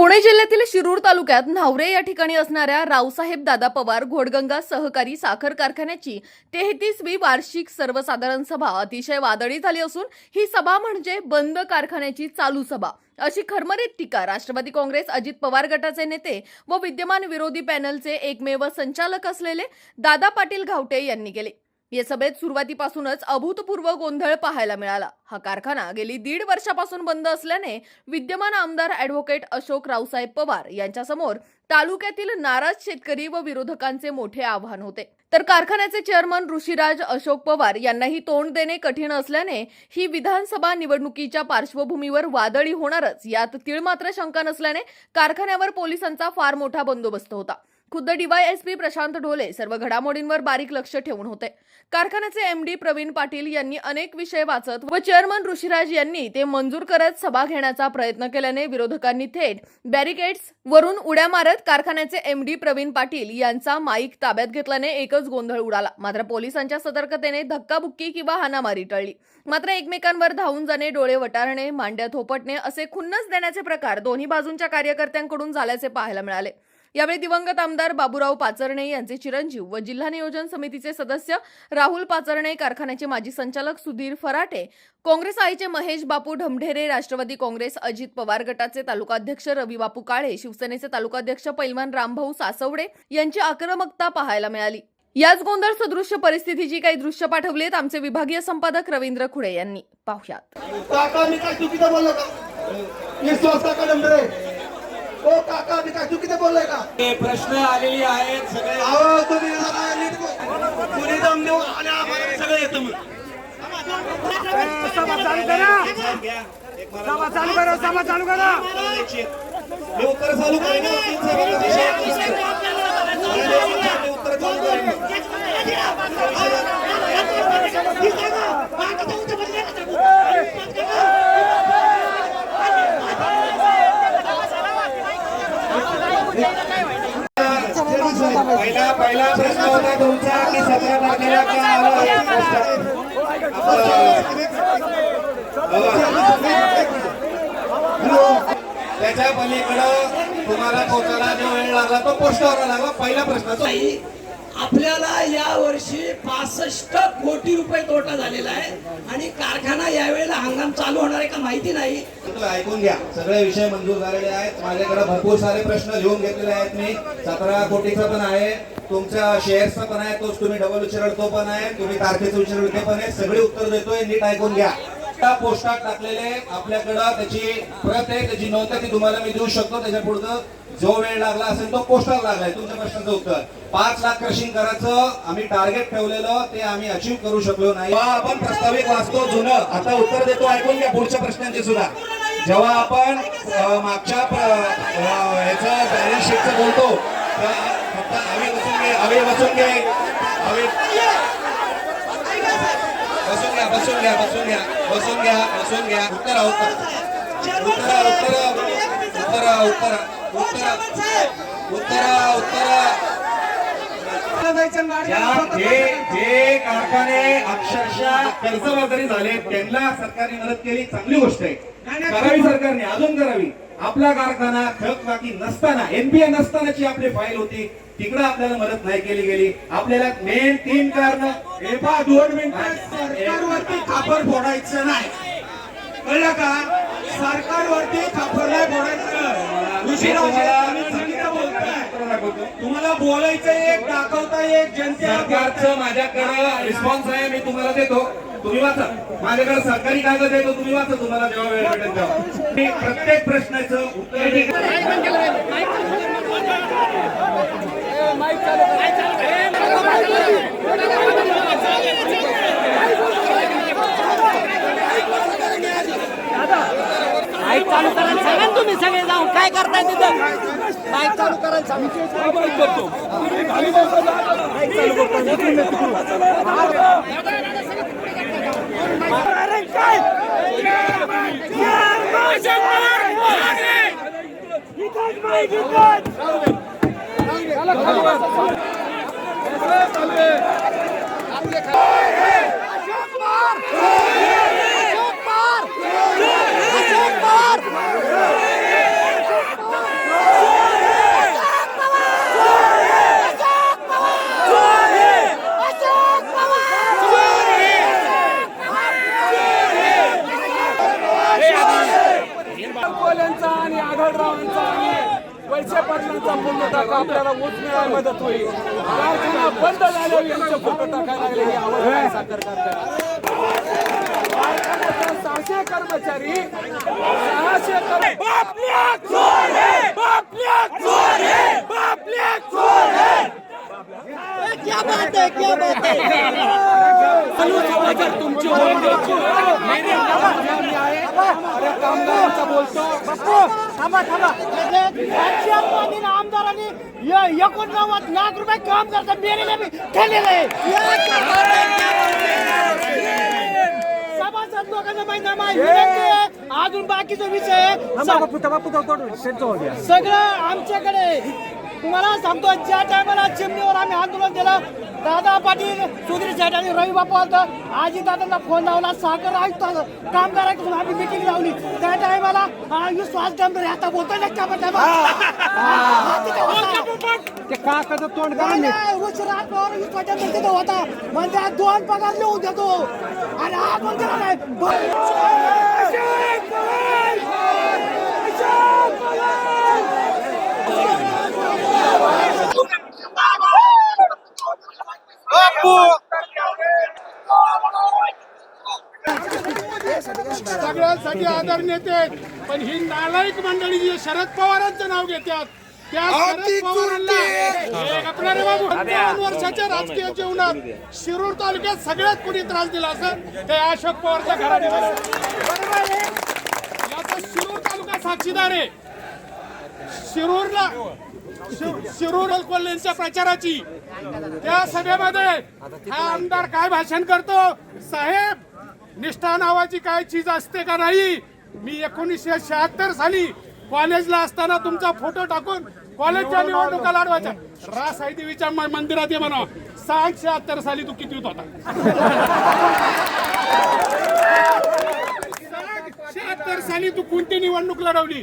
पुणे जिल्ह्यातील शिरूर तालुक्यात न्हावरे या ठिकाणी असणाऱ्या रावसाहेब दादा पवार घोडगंगा सहकारी साखर कारखान्याची तेहतीसवी वार्षिक सर्वसाधारण सभा अतिशय वादळी झाली असून ही सभा म्हणजे बंद कारखान्याची चालू सभा. अशी खरमरीत टीका राष्ट्रवादी काँग्रेस अजित पवार गटाचे नेते व विद्यमान विरोधी पॅनलचे एकमेव संचालक असलेले दादा पाटील घावटे यांनी केली. या सभेत सुरुवातीपासूनच अभूतपूर्व गोंधळ पाहायला मिळाला. हा कारखाना गेली दीड वर्षापासून बंद असल्याने विद्यमान आमदार ॲडव्होकेट अशोक रावसाहेब पवार यांच्यासमोर तालुक्यातील नाराज शेतकरी व विरोधकांचे मोठे आव्हान होते. तर कारखान्याचे चेअरमन ऋषीराज अशोक पवार यांनाही तोंड देणे कठीण असल्याने ही विधानसभा निवडणुकीच्या पार्श्वभूमीवर वादळी होणारच यात तीळ मात्र शंका नसल्याने कारखान्यावर पोलिसांचा फार मोठा बंदोबस्त होता. खुद्द डीवायएसपी प्रशांत ढोले सर्व घडामोडींवर बारीक लक्ष ठेवून होते. कारखान्याचे एमडी प्रवीण पाटील यांनी अनेक विषय वाचत व चेअरमन ऋषीराज यांनी ते मंजूर करत सभा घेण्याचा प्रयत्न केल्याने विरोधकांनी थेट बॅरिकेड्स वरून उड्या मारत कारखान्याचे एमडी प्रवीण पाटील यांचा माईक ताब्यात घेतल्याने एकच गोंधळ उडाला. मात्र पोलिसांच्या सतर्कतेने धक्काबुक्की किंवा हानामारी टळली. मात्र एकमेकांवर धावून जाणे डोळे वटारणे मांड्या थोपटणे असे खुन्नस देण्याचे प्रकार दोन्ही बाजूंच्या कार्यकर्त्यांकडून झाल्याचे पाहायला मिळाले. यावेळी दिवंगत आमदार बाबूराव पाचरणे यांचे चिरंजीव व जिल्हा नियोजन समितीचे सदस्य राहुल पाचरणे कारखान्याचे माजी संचालक सुधीर फराटे काँग्रेस आईचे महेश बापू ढमढेरे राष्ट्रवादी काँग्रेस अजित पवार गटाचे तालुकाध्यक्ष रवी बापू काळे शिवसेनेचे तालुकाध्यक्ष पैलवान रामभाऊ सासवडे यांची आक्रमकता पाहायला मिळाली. याच गोंधळ सदृश्य परिस्थितीची काही दृश्य पाठवलीत आमचे विभागीय संपादक रवींद्र खुडे यांनी. पाहुयात. ओ काका मी काय चुकीचं बोललोय का ते प्रश्न आलेले आहेत सगळे अहो तुम्ही जरा नीट बोल. कुणी दम देऊ आणि आम्हाला सगळं येतं मग सभा चालू करा सभा चालू करा सभा चालू करा मी उत्तर चालू करेन तीन सेकंद विषय मी उत्तर चालू करेन पहिला पहिला प्रश्न होता तुमचा की सतरा तारखेला का आलं हे. त्याच्या पलीकडं तुम्हाला पोहोचायला जो वेळ लागला तो पोस्टावर लागला पहिला प्रश्न तो. आपल्याला या वर्षी पासष्ट कोटी रुपये तोटा झालेला आहे. आणि कारखाना यावेळेला हंगाम चालू होणार आहे का माहिती नाही. ऐकून घ्या. सगळे विषय मंजूर झालेले आहेत. माझ्याकडे भरपूर सारे प्रश्न लिहून घेतलेले आहेत मी. सतरा कोटीचा पण आहे. तुमच्या शेअर्सचा पण आहे. तोच तुम्ही डबल विचारल तो पण आहे. तुम्ही तारखेचं विचारल ते पण आहे. सगळे उत्तर देतोय. नीट ऐकून घ्या. त्या पोस्टात टाकलेले आपल्याकडं त्याची प्रत आहे त्याची नोंद ती तुम्हाला मी देऊ शकतो. त्याच्या पुढचं जो वेळ लागला असेल तो पोस्टाला लागलाय. तुमच्या प्रश्नाचं उत्तर. पाच लाख क्रशिंग करायचं आम्ही टार्गेट ठेवलेलं ते आम्ही अचीव करू शकलो नाही. आपण प्रस्ताविक वाचतो जुनं. आता उत्तर देतो ऐकून घ्या पुढच्या प्रश्नांची सुद्धा. जेव्हा आपण मागच्या प्र- बॅलन्स शीटचं बोलतो तर फक्त हवे बसून घे हवे बसून घे. हवे घ्या बसून घ्या बसून घ्या बसून घ्या बसून घ्या. उत्तर उत्तर उत्तर उत्तर उत्तर उत्तर उत्तर उत्तर उत्तर जे जे कारखाने अक्षरशः कर्जबाजारी झाले त्यांना सरकारने मदत केली चांगली गोष्ट आहे. करावी सरकारने अजून करावी. आपला कारखाना थक बाकी नसताना एनपीए नसतानाची आपली फाईल होती. तिकडं आपल्याला मदत नाही केली गेली. आपल्याला मेन तीन कारण हे पहा दोन मिनिटं सरकारवरती खापर फोडायचं नाही. कळलं का? सरकारवरती खापर नाही फोडायचं. उशिरा तुम्हाला बोलायचं एक दाखवता एक जनतेला सरकारचं माझ्याकडे रिस्पॉन्स आहे मी तुम्हाला देतो. तुम्ही वाचा. माझ्याकडे सरकारी कागद आहे तो तुम्ही वाचा. तुम्हाला जेव्हा वेळ भेटेल तेव्हा. मी प्रत्येक प्रश्नाचं उत्तर बाईक चालू करायला सांगा तुम्ही सगळे जाऊन काय करताय तिथं? बाईक चालू करायला सांगा बाईक करतो बाईक चालू करतो अरे काय इथं बाईक Thank you. क्या सहाशे है! है! समाचार तुमची मेरे नावाने आहे. अरे कामगारांचा बोलतो थांबा थांबा आजच्या आमदारांनी एकोणनव्वद लाख रुपये काम मेलेले लोकांना माहिती माहिती. अजून बाकीचा विषय सगळं आमच्याकडे. तुम्हाला सांगतो ज्या टायमाला चिमणीवर आम्ही आंदोलन केलं दादा पाटील सुधीर शेठ आणि रवी बापू होतं. आजी दादांना फोन लावला साखर आयुक्त कामगारांकडून आम्ही मिटिंग लावली. त्या टायमाला विश्वास डंबरे आता बोलतोय ना का? हा. ते काकाचं तोंड उशिरा आल्यावर विश्वास डंबरे तिथे होता. म्हणजे दोन पगार लिहून देतो. आणि हा कोण दिला नाही? सगळ्यांसाठी आदर नेते पण ही नालायक मंडळी जी शरद पवारांचं नाव घेतात त्या शरद पवारांना एक आपला रे बाबू. पंचावन्न वर्षाच्या राजकीय जीवनात शिरूर तालुक्यात सगळ्यात कोणी त्रास दिला असं ते अशोक पवारच्या घराने बरोबर? याचा शिरूर तालुका साक्षीदार आहे. शिरूरला शि- शिरूर कोल्हेंच्या प्रचाराची. त्या सभेमध्ये हा आमदार काय भाषण करतो? साहेब निष्ठा नावाची काय चीज असते का नाही? मी एकोणीसशे शहात्तर साली कॉलेजला असताना तुमचा फोटो टाकून कॉलेजच्या निवडणुका लढवायच्या रासाई देवीच्या म- मंदिरात ये म्हणा. सांग शहात्तर साली तू किती होता? शहात्तर साली तू कोणती निवडणूक लढवली?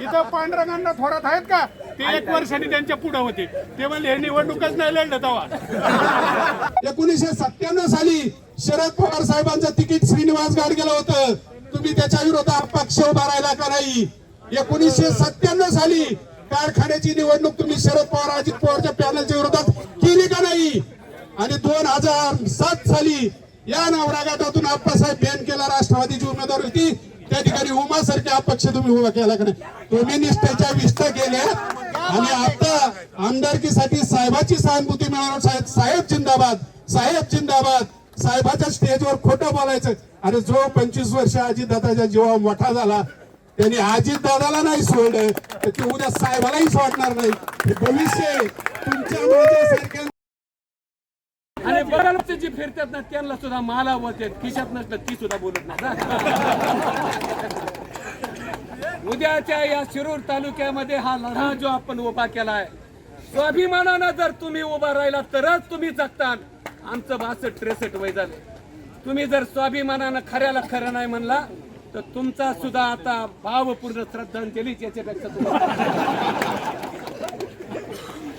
इथं पांडुरंगांना थोरात आहेत का? ते एक वर्षाने त्यांच्या पुढे होते. ते म्हणले हे निवडणूकच नाही लढलं तेव्हा. एकोणीसशे सत्त्याण्णव साली शरद पवार साहेबांचं तिकीट श्रीनिवास गाडगेला होतं. तुम्ही त्याच्या विरोधात पक्ष उभा राहिला का नाही? एकोणीसशे सत्त्याण्णव साली कारखान्याची निवडणूक तुम्ही शरद पवार अजित पवारच्या पॅनलच्या विरोधात केली का नाही? आणि दोन हजार सात साली या नवरागाटातून आप्पासाहेब बॅन केला राष्ट्रवादीची उमेदवार होती. त्या ठिकाणी उमासारखे अपक्ष तुम्ही उभा केला का नाही? तुम्ही निष्ठेच्या विष्ठ केल्या आणि आता आमदारकीसाठी साहेबाची सहानुभूती मिळवणार साहेब साहेब जिंदाबाद. साहेब जिंदाबाद. साहेबाच्या स्टेजवर खोटं बोलायचं. आणि जो पंचवीस वर्ष अजितदादाच्या जीवा मोठा झाला त्यांनी अजितदादाला नाही सोडलं तर ते उद्या साहेबालाही सोडणार नाही. हे भविष्य तुमच्या माझ्यासारख्या आणि बघायला जी फिरतात ना त्यांना सुद्धा माला बोलतात खिशात नसलं ती सुद्धा बोलत नाही. उद्याच्या या शिरूर तालुक्यामध्ये हा लढा जो आपण उभा केलाय स्वाभिमानानं जर तुम्ही उभा राहिला तरच तुम्ही जगता आमचं बासष्ट त्रेसष्ट वय झालं. तुम्ही जर स्वाभिमानानं खऱ्याला खरं नाही म्हणला तर तुमचा सुद्धा आता भावपूर्ण श्रद्धांजली याच्यापेक्षा तुम्हाला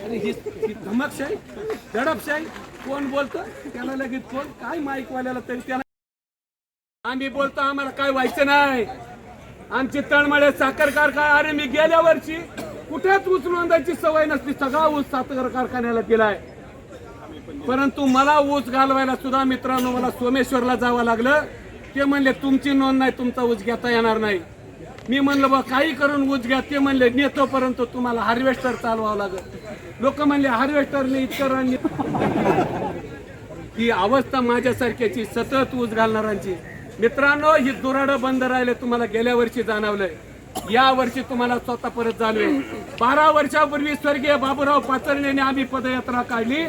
आणि ही धमकशाही दडपशाही कोण बोलतो? त्याला लगेच कोण काय माईकवाल्याला तरी त्याला आम्ही बोलतो आम्हाला काय व्हायचं नाही. आमची तळमळे साखर कारखाना अरे मी गेल्या वर्षी कुठेच ऊस नोंदायची सवय नसती सगळा ऊस साखर कारखान्याला दिलाय. परंतु मला ऊस घालवायला सुद्धा मित्रांनो मला सोमेश्वरला जावं लागलं. ते म्हणले तुमची नोंद नाही तुमचा ऊस घेता येणार नाही. मी म्हणलं बा काही करून ऊस घ्या. ते म्हणले नेतो परंतु तुम्हाला हार्वेस्टर चालवावं लागत लोक म्हणले हार्वेस्टरने इतकं ही अवस्था माझ्यासारख्याची सतत ऊस घालणाऱ्यांची. मित्रांनो ही दुराडं बंद राहिले तुम्हाला गेल्या वर्षी जाणवलंय. या वर्षी तुम्हाला स्वतः परत जाणवेल बारा वर्षापूर्वी स्वर्गीय बाबूराव पाचरण्याने आम्ही पदयात्रा काढली.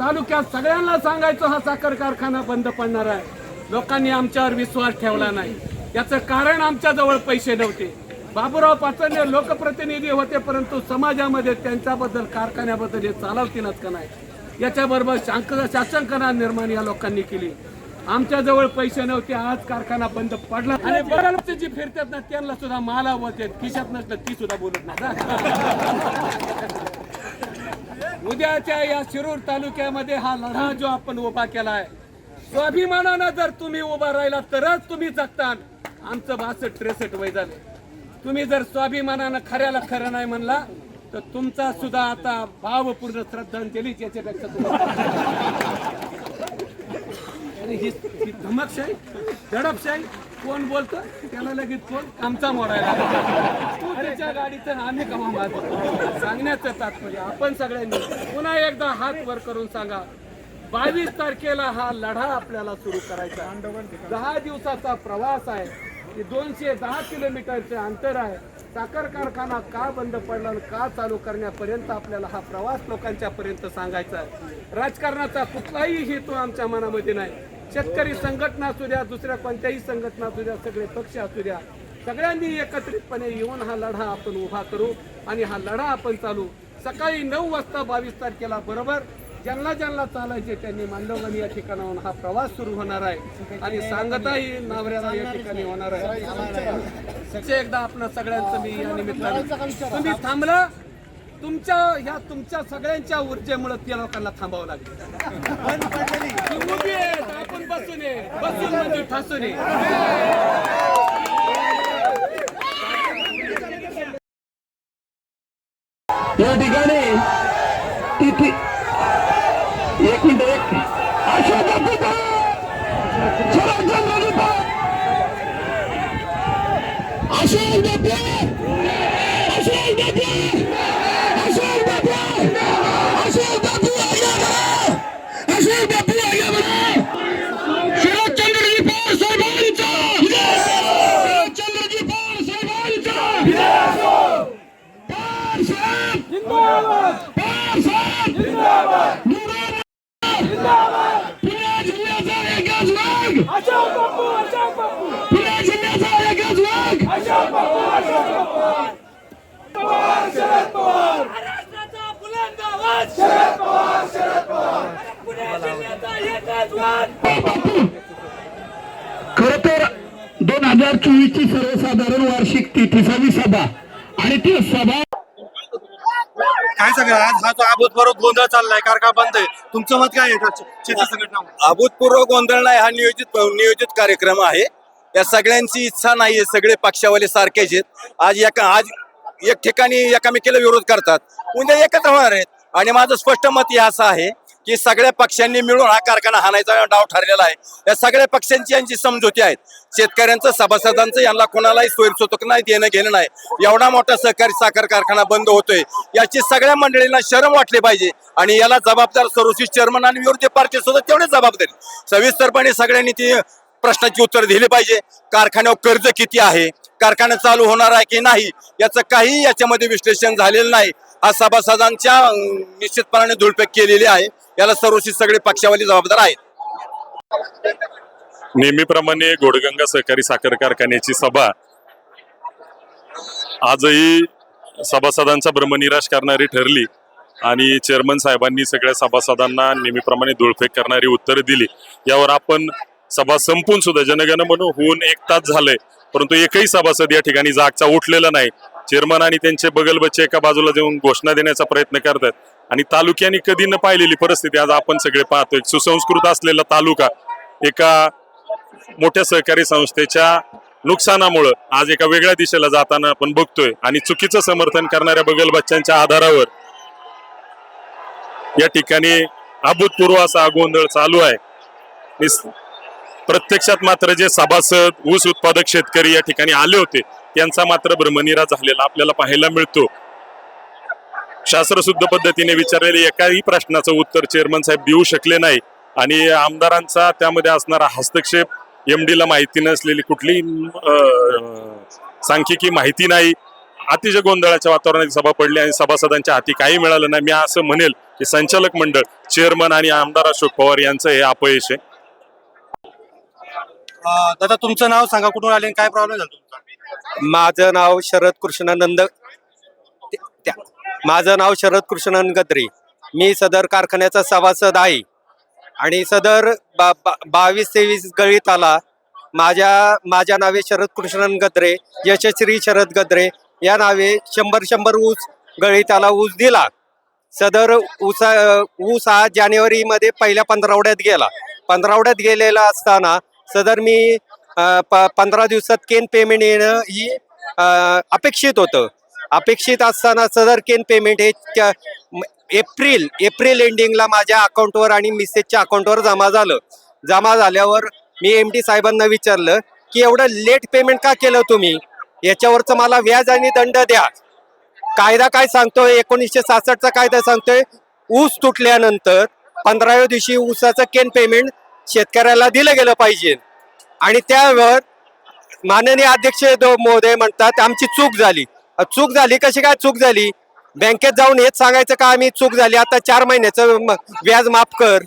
तालुक्यात सगळ्यांना सांगायचो हा साखर कारखाना बंद पडणार आहे. लोकांनी आमच्यावर विश्वास ठेवला नाही. याचं कारण आमच्या जवळ पैसे नव्हते. बाबूराव पाचरणे लोकप्रतिनिधी होते परंतु समाजामध्ये त्यांच्याबद्दल कारखान्याबद्दल हे चालवतीलच का नाही? याच्याबरोबर शांक शासनकना निर्माण या लोकांनी केली. आमच्या जवळ पैसे नव्हते आज कारखाना बंद पडला. आणि बघायला जी फिरतात ना त्यांना सुद्धा माला बोलतात खिशात नसलं ती सुद्धा बोलत नाही. उद्याच्या या शिरूर तालुक्यामध्ये हा लढा जो आपण उभा केलाय स्वाभिमानानं जर तुम्ही उभा राहिला तरच तुम्ही जगता आमचं बासष्ट त्रेसष्ट वय झालं. तुम्ही जर स्वाभिमानानं खऱ्याला खरं नाही म्हणला तर तुमचा सुद्धा आता भावपूर्ण श्रद्धांजली याच्यापेक्षा तुम्हाला. आणि ही ही धमकशाही दडपशाही कोण बोलतं त्याला लगेच कोण आमचा मोडायला तू त्याच्या गाडीचं आम्ही कमा मारतो. सांगण्याचं तात्पर्य आपण सगळ्यांनी पुन्हा एकदा हात वर करून सांगा. बावीस तारखेला हा लढा आपल्याला सुरू करायचा दहा दिवसाचा प्रवास आहे. हे दोनशे दहा किलोमीटरचे अंतर आहे. साखर कारखाना का बंद पडला आणि का चालू करण्यापर्यंत आपल्याला हा प्रवास लोकांच्या पर्यंत सांगायचा आहे. राजकारणाचा कुठलाही हेतू आमच्या मनामध्ये नाही. शेतकरी संघटना असू द्या दुसऱ्या कोणत्याही संघटना असू द्या सगळे पक्ष असू द्या सगळ्यांनी एकत्रितपणे येऊन हा लढा आपण उभा करू आणि हा लढा आपण चालू. सकाळी नऊ वाजता बावीस तारखेला बरोबर ज्यांना ज्यांना चालायचे त्यांनी मांडवगणी या ठिकाणाहून हा प्रवास सुरू होणार आहे. आणि सांगताही नावऱ्याला या ठिकाणी होणार आहे. एकदा आपण सगळ्यांचं मी या निमित्तानं तुम्ही थांबला तुमच्या ह्या तुमच्या सगळ्यांच्या ऊर्जेमुळे त्या लोकांना थांबावं लागेल. ती उभी आहेत, आपण बसून ये बसून म्हणजे ठासून ये या ठिकाणी तिथे एक मिनिट एक अशोक बापूचा शरदचंद्र लिपाळ. अशोक बापू अशोक बापू अशोक बापू अशोक बापू आगे बढ़ो अशोक बापू आगे बढ़ो शरदचंद्र लिपाळ साहेबांचा शरदचंद्रजी पवार साहेबांचा पवार साहेब पवार साहेब पुणे जिल्ह्याचा एकच वाघ पुणे जिल्ह्याचा एकच वाघ महाराष्ट्राचा बुलंद आवाज शरद पवार शरद पवार. खर तर दोन हजार चोवीस ची सर्वसाधारण वार्षिक तिसावी सभा आणि ती सभा काय सगळं आज हा जो अभूतपूर्व गोंधळ चाललाय कारखा बंद आहे? तुमचं मत काय आहे? अभूतपूर्व गोंधळ नाही हा नियोजित नियोजित कार्यक्रम आहे. या सगळ्यांची इच्छा नाहीये सगळे पक्षावाले सारखेच आहेत. आज एका आज एक ठिकाणी एकामेकीला विरोध करतात. उद्या एकत्र होणार आहेत. आणि माझं स्पष्ट मत हे असं आहे की सगळ्या पक्षांनी मिळून हा कारखाना हाणायचा डाव ठरलेला आहे. या सगळ्या पक्षांची यांची समजुती आहेत. शेतकऱ्यांचं सभासदांचं यांना कोणालाही सोयीसोतक नाही देणं घेणं नाही. एवढा मोठा सहकारी साखर कारखाना बंद होतोय. याची सगळ्या मंडळींना शरम वाटली पाहिजे आणि याला जबाबदार सर्वोच्च चेअरमन आणि विरोधी पार्टी सुद्धा तेवढे जबाबदारी. सविस्तरपणे सगळ्यांनी ती प्रश्नाची उत्तर दिली पाहिजे. कारखान्यावर कर्ज किती आहे? कारखाना चालू होणार आहे की नाही? याचं काही याच्यामध्ये विश्लेषण झालेलं नाही. हा सभासदांच्या निश्चितपणाने धुळपेक केलेली आहे. याला सर्वशी सगळे पक्षावाली जबाबदार आहेत. नेहमीप्रमाणे गोडगंगा सहकारी साखर कारखान्याची सभा आजही सभासदांचा भ्रमनिराश करणारी ठरली आणि चेअरमन साहेबांनी सगळ्या सभासदांना नेहमीप्रमाणे धुळफेक करणारी उत्तरं दिली. यावर आपण सभा संपून सुद्धा जनगण म्हणून होऊन एक तास झालंय परंतु एकही सभासद या ठिकाणी जागचा उठलेला नाही. चेअरमन आणि त्यांचे बगल बच्चे एका बाजूला जाऊन घोषणा देण्याचा प्रयत्न करतात आणि तालुक्याने कधी न पाहिलेली परिस्थिती आज आपण सगळे पाहतोय. सुसंस्कृत असलेला तालुका एका मोठ्या सहकारी संस्थेच्या नुकसानामुळं आज एका वेगळ्या दिशेला जाताना आपण बघतोय. आणि चुकीचं समर्थन करणाऱ्या बगल बच्चांच्या आधारावर या ठिकाणी अभूतपूर्व असा गोंधळ चालू आहे. प्रत्यक्षात मात्र जे सभासद ऊस उत्पादक शेतकरी या ठिकाणी आले होते त्यांचा मात्र भ्रमनिरा झालेला आपल्याला पाहायला मिळतो. शास्त्रशुद्ध पद्धतीने विचारलेल्या एकाही प्रश्नाचं उत्तर चेअरमन साहेब देऊ शकले नाही. आणि आमदारांचा त्यामध्ये असणारा हस्तक्षेप एमडी ला माहिती नसलेली कुठली सांख्यिकी माहिती नाही. अतिशय गोंधळाच्या वातावरणात सभा पडली आणि सभासदांच्या हाती काही मिळालं नाही. मी असं म्हणेल की संचालक मंडळ चेअरमन आणि आमदार अशोक पवार यांचं हे अपयश आहे. दादा तुमचं नाव सांगा कुठून आले आणि काय प्रॉब्लेम झाला तुमचा? माझं नाव शरद कृष्णानंद त्या- माझं नाव शरद कृष्णन गद्रे. मी सदर कारखान्याचा सभासद आहे. आणि सदर बा, बा, बावीस तेवीस गळीत आला माझ्या माझ्या नावे शरद कृष्णन गद्रे यशश्री शरद गद्रे या नावे शंभर शंभर ऊस गळीताला ऊस दिला. सदर ऊसा ऊस हा जानेवारीमध्ये पहिल्या पंधरावड्यात गेला. पंधरावड्यात गेलेला असताना सदर मी पंधरा दिवसात केन पेमेंट येणं ही अपेक्षित होतं. अपेक्षित असताना सदर केन पेमेंट हे एप्रिल एप्रिल एंडिंगला माझ्या अकाउंटवर आणि मिसेजच्या अकाउंटवर जमा झालं. जमा झाल्यावर मी एम डी साहेबांना विचारलं की एवढं लेट पेमेंट का केलं तुम्ही? याच्यावरचं मला व्याज आणि दंड द्या. कायदा काय सांगतोय? एकोणीसशे सासष्टचा कायदा सांगतोय. ऊस तुटल्यानंतर पंधराव्या दिवशी ऊसाचं केन पेमेंट शेतकऱ्याला दिलं गेलं पाहिजे. आणि त्यावर माननीय अध्यक्ष महोदय म्हणतात आमची चूक झाली. चूक झाली? कशी काय चूक झाली? बँकेत जाऊन हेच सांगायचं का आम्ही चूक झाली? आता चार महिन्याचं व्याज माफ कर.